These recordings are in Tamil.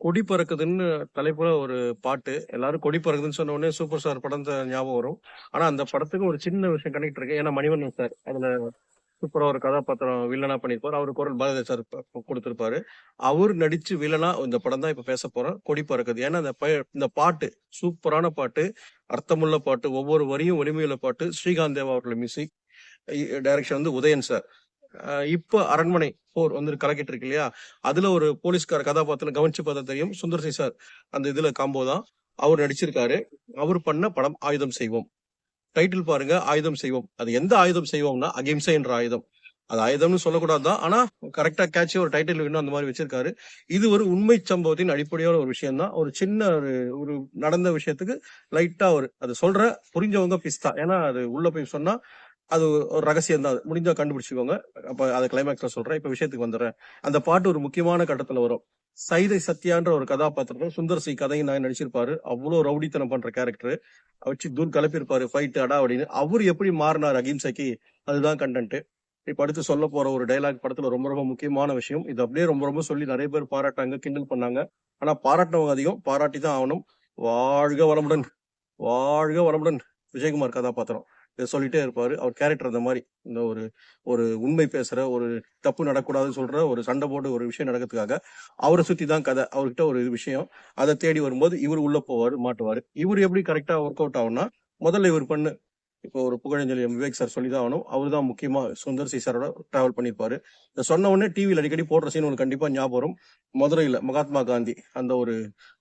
கொடி பறக்குதுன்னு தலைப்புல ஒரு பாட்டு. எல்லாரும் கொடி பறக்குதுன்னு சொன்ன உடனே சூப்பர் ஸ்டார் படம் தான் ஞாபகம் வரும். ஆனா அந்த படத்துக்கு ஒரு சின்ன விஷயம் கனெக்ட் இருக்கு. ஏன்னா மணிவண்ணன் சார் அதுல சூப்பரா ஒரு கதாபாத்திரம் வில்லனா பண்ணிருப்பாரு அவரு குரல் பாரதி சார் கொடுத்திருப்பாரு அவர் நடிச்சு வில்லனா இந்த படம் தான் இப்ப பேச போறோம். கொடி பறக்குது. ஏன்னா அந்த ப இந்த பாட்டு சூப்பரான பாட்டு. அர்த்தமுள்ள பாட்டு. ஒவ்வொரு வரியும் வலிமையுள்ள பாட்டு. ஸ்ரீகாந்த் தேவா அவர்கள் மியூசிக். டைரக்ஷன் வந்து உதயன் சார். இப்போ இப்ப அரண்மனை போர் வந்து கலக்கிட்டு இருக்கு இல்லையா? அதுல ஒரு போலீஸ்கார கதாபாத்திரம் கவனிச்சு பார்த்தா தெரியும். சுந்தர் சி சார் அந்த இதுல காம்போ தான். அவர் நடிச்சிருக்காரு. அவர் பண்ண படம் ஆயுதம் செய்வோம். டைட்டில் பாருங்க ஆயுதம் செய்வோம். அது எந்த ஆயுதம் செய்வோம்னா, அகிம்சை என்ற ஆயுதம். அது ஆயுதம்னு சொல்லக்கூடாது தான். ஆனா கரெக்டா கேட்சி ஒரு டைட்டில் வேணும் அந்த மாதிரி வச்சிருக்காரு. இது ஒரு உண்மை சம்பவத்தின் அடிப்படையான ஒரு விஷயம் தான். ஒரு சின்ன ஒரு ஒரு நடந்த விஷயத்துக்கு லைட்டா ஒரு அது சொல்ற புரிஞ்சவங்க பிஸ்தா. ஏன்னா அது உள்ள போய் சொன்னா அது ஒரு ரகசியம் தான். அது. முடிஞ்சா கண்டுபிடிச்சுக்கோங்க. அப்ப அதை கிளைமேக்ஸ்ல சொல்றேன். இப்ப விஷயத்துக்கு வந்துடுறேன் அந்த பாட்டு ஒரு முக்கியமான கட்டத்துல வரும். சைதை சத்யான்ற ஒரு கதாபாத்திரம் சுந்தர் சி கதையின் நான் நடிச்சிருப்பாரு. அவ்ளோ ரவுடித்தனம் பண்ற கேரக்டர். வச்சு தூர் கெளப்பியிருப்பாரு. ஃபைட் அப்படின்னு அவர் எப்படி மாறினார் அகிம்சைக்கு அதுதான் கண்டென்ட் இப்ப அடுத்து சொல்ல போற ஒரு டைலாக் படத்துல ரொம்ப ரொம்ப முக்கியமான விஷயம். இது அப்படியே ரொம்ப ரொம்ப சொல்லி நிறைய பேர் பாராட்டாங்க, கிண்டல் பண்ணாங்க. ஆனா பாராட்டினவங்க அதிகம். பாராட்டி தான் ஆகணும் வாழ்க வளமுடன்! வாழ்க வளமுடன்! விஜயகுமார் கதாபாத்திரம். இத சொல்லிட்டே இருப்பாரு. அவர் கேரக்டர் அந்த மாதிரி இந்த ஒரு ஒரு உண்மை பேசுற, ஒரு தப்பு நடக்கூடாதுன்னு சொல்ற, ஒரு சண்டை போட்டு ஒரு விஷயம் நடக்கிறதுக்காக, அவரை சுத்தி தான் கதை. அவர்கிட்ட ஒரு விஷயம். அதை தேடி வரும்போது இவர் உள்ள போவார் மாட்டுவார் இவர் எப்படி கரெக்டாக ஒர்க் அவுட் ஆகும்னா, முதல்ல இவர் பண்ணு இப்போ ஒரு புகழஞ்சலி விவேக் சார் சொல்லி தான் ஆகணும். அவர் தான் முக்கியமா சுந்தர் சி சாரோட டிராவல் பண்ணியிருப்பாரு. இதை சொன்ன உடனே டிவியில் அடிக்கடி போடுற சீன் உங்களுக்கு கண்டிப்பா ஞாபகம் வரும். மகாத்மா காந்தி அந்த ஒரு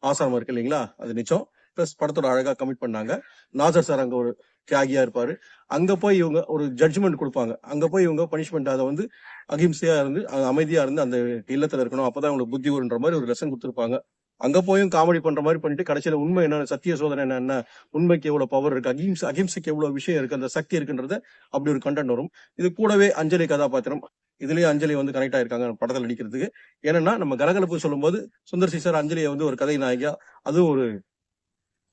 ஆசிரமம் இருக்கு இல்லைங்களா? அது நிச்சயம் ப்ளஸ் படத்தோட அழகா கமிட் பண்ணாங்க. நாசர் சார் அங்க ஒரு தியாகியா இருப்பாரு. அங்க போய் இவங்க ஒரு ஜட்ஜ்மெண்ட் கொடுப்பாங்க அங்க போய் இவங்க பனிஷ்மெண்ட் அதை வந்து அகிம்சையா இருந்து, அமைதியா இருந்து அந்த இல்லத்துல இருக்கணும். அப்பதான் உங்களுக்கு புத்தி வருன்ற மாதிரி ஒரு லெசன் கொடுத்துருப்பாங்க அங்க போயும் காமெடி பண்ற மாதிரி பண்ணிட்டு கடைசியில உண்மை என்ன, சத்திய சோதனை என்ன, உண்மைக்கு எவ்வளவு பவர் இருக்கு, அகிம்சை அகிம்சைக்கு எவ்வளவு விஷயம் இருக்கு, அந்த சக்தி இருக்குன்றத அப்படி ஒரு கண்டென்ட் வரும். இது கூடவே அஞ்சலி கதாபாத்திரம். இதுலயே அஞ்சலி வந்து கனெக்ட் ஆயிருக்காங்க படத்துல நடிக்கிறதுக்கு. ஏன்னா நம்ம கலகலப்பு சொல்லும்போது சுந்தர் சி சார் அஞ்சலியை வந்து ஒரு கதை நாயகியா அதுவும் ஒரு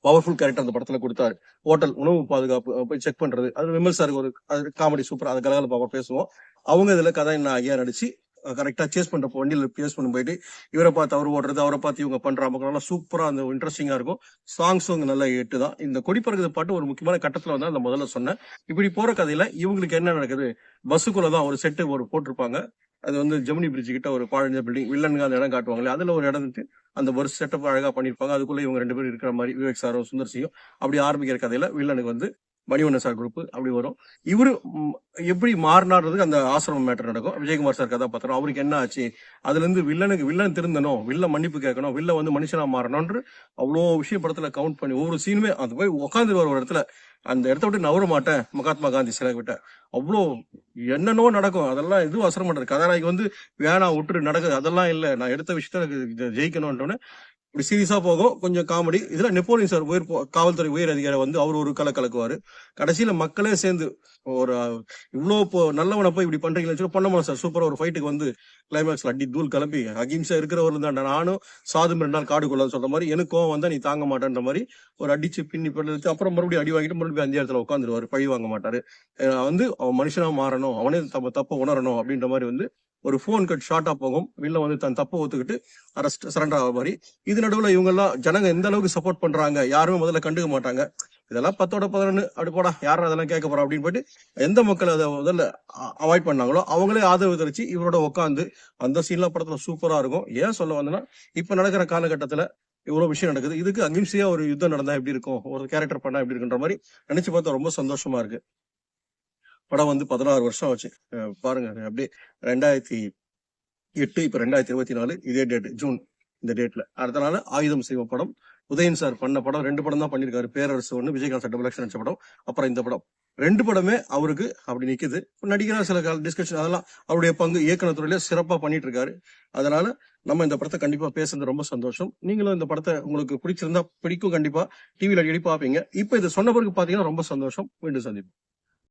பவர்ஃபுல் கேரக்டர் அந்த படத்துல கொடுத்தாரு ஹோட்டல் உணவு பாதுகாப்பு போய் செக் பண்றது. அது விமல் சாருக்கு ஒரு அது காமெடி சூப்பர் அது கலகலப்பா பேசுவோம். அவங்க இதுல கதாநாயகியா நடிச்சு கரெக்டா சேஸ் பண்ற வண்டியில சேஸ் பண்ண போயிட்டு, இவரை பார்த்து அவர் ஓடுறது, அவரை பார்த்து இவங்க பண்ற மக்கள் சூப்பரா அந்த இன்ட்ரெஸ்டிங்கா இருக்கும். சாங்ஸும் நல்ல எட்டு தான். இந்த கொடி பறக்குது பாட்டு ஒரு முக்கியமான கட்டத்துல வந்து நான் முதல்ல சொன்னேன். இப்படி போற கதையில இவங்களுக்கு என்ன நடக்குது? பஸ்ஸுக்குள்ள தான் ஒரு செட்டு ஒரு போட்டிருப்பாங்க. அது வந்து ஜெமினி பிரிட்ஜ் கிட்ட ஒரு பாழஞ்ச பில்டிங். வில்லனுங்க அந்த இடம் காட்டுவாங்களே அதில் அதுல ஒரு இடம் இருக்கு. அந்த ஒரு செட்டப் அழகா பண்ணியிருப்பாங்க. அதுக்குள்ள இவங்க ரெண்டு பேரும் இருக்கிற மாதிரி விவேக் சாரும், சுந்தர் சிங்கும் அப்படி ஆரம்பிக்கிற கதையில வில்லனுக்கு வந்து மணிவண்ணன் சார் குரூப் அப்படி வரும். இவரு எப்படி மாறுனார்ன்றதுக்கு அந்த ஆசிரமம் மேட்டர் நடக்கும். விஜயகுமார் சார் கதாபாத்திரம். அவருக்கு என்ன ஆச்சு? அதுலருந்து வில்லனுக்கு வில்லன் திருந்தணும். வில்ல மன்னிப்பு கேட்கணும். வில்ல வந்து மனுஷனா மாறணும்ன்று அவ்வளோ விஷயம் படத்துல கவுண்ட் பண்ணி ஒவ்வொரு சீனுமே அது போய் உட்கார்ந்துருவாரு ஒரு இடத்துல. அந்த இடத்த விட்டு நவர மாட்டேன். மகாத்மா காந்தி சிலை விட்ட அவ்வளோ என்னென்னவோ நடக்கும். அதெல்லாம் எதுவும் அவசரம் பண்ணுறது கதாநாயகி வந்து வேணாம் விட்டுரு நடக்குது. அதெல்லாம் இல்லை நான் எடுத்த விஷயத்த எனக்கு ஜெயிக்கணும்ன்றோனே இப்படி சீரியஸா போகும். கொஞ்சம் காமெடி. இதுல நெப்போலியன் சார் உயர் காவல்துறை உயர் அதிகாரி வந்து அவர் ஒரு கலை கலக்குவாரு. கடைசியில மக்களே சேர்ந்து ஒரு இவ்வளோ இப்போ நல்லவனை போய் இப்படி பண்றீங்களேன்னு சொல்லி பொன்னமலம் சார் சூப்பரா ஒரு ஃபைட்டுக்கு வந்து கிளைமேக்ஸ்ல அடி தூள் கிளம்பி அகிம்சா இருக்கிறவர் தான்டா நானும் சாதும் ரெண்டு நாள் காடுக்குள்ள சொல்ற மாதிரி எனக்கு கோவம் வந்தா நீ தாங்க மாட்டேன்ற மாதிரி ஒரு அடிச்சு பின்னி பண்ணி அப்புறம் மறுபடியும் அடி வாங்கிட்டு மறுபடியும் அஞ்சு இடத்துல உட்காந்துருவாரு பழி வாங்க மாட்டாரு. வந்து அவன் மனுஷனா மாறணும். அவனே தப்ப தப்ப உணரணும் அப்படின்ற மாதிரி வந்து ஒரு ஃபோன் கட் ஷார்ட்டாக போகும். வில்லன் வந்து தன் தப்பு ஒத்துக்கிட்டு அரெஸ்ட் சரண்டர் ஆக மாதிரி இது நடுவில் இவங்கெல்லாம் ஜனங்க எந்த அளவுக்கு சப்போர்ட் பண்ணுறாங்க யாருமே முதல்ல கண்டுக்க மாட்டாங்க. இதெல்லாம் 10ஓட 11 அப்படி போடா யார்றா அதெல்லாம் கேட்க போறா அப்படின்னு போயிட்டு எந்த மக்கள் அதை முதல்ல அவாய்ட் பண்ணாங்களோ அவங்களே ஆதரவு தெரிச்சு இவரோட உட்காந்து அந்த சீன்லாம் படத்துல சூப்பரா இருக்கும். ஏன் சொல்ல வந்தேன்னா, இப்ப நடக்கிற காலகட்டத்துல இவ்வளவு விஷயம் நடக்குது. இதுக்கு அகிம்சையா ஒரு யுத்தம் நடந்தா எப்படி இருக்கும்? ஒரு கேரக்டர் பண்ணா எப்படி இருக்குன்ற மாதிரி நினைச்சு பார்த்தா ரொம்ப சந்தோஷமா இருக்கு. படம் வந்து 16 வருஷம் ஆச்சு. பாருங்க அப்படியே ரெண்டாயிரத்தி எட்டு இப்போ ரெண்டாயிரத்தி இருபத்தி நாலு இதே டேட் ஜூன் இந்த டேட்ல. அடுத்த நாள் ஆயுதம் செய்வோம் படம். உதயன் சார் பண்ண படம் ரெண்டு படம் தான் பண்ணியிருக்காரு. பேரரசு ஒன்று விஜயகாந்த் சார் டபுள் ஆக்ஷன் நடிச்ச படம். அப்புறம் இந்த படம். ரெண்டு படமே அவருக்கு அப்படி நிக்குது. நடிகரா சில கால டிஸ்கஷன் அதெல்லாம் அவருடைய பங்கு இயக்குனத்துறையில சிறப்பா பண்ணிட்டு இருக்காரு. அதனால நம்ம இந்த படத்தை கண்டிப்பா பேசுனது ரொம்ப சந்தோஷம். நீங்களும் இந்த படத்தை உங்களுக்கு பிடிச்சிருந்தா பிடிக்கும் கண்டிப்பா. டிவியில் அடிக்கடி பார்ப்பீங்க. இப்ப இதை சொன்ன பிறகு பார்த்தீங்கன்னா ரொம்ப சந்தோஷம். மீண்டும் சந்திப்போம்.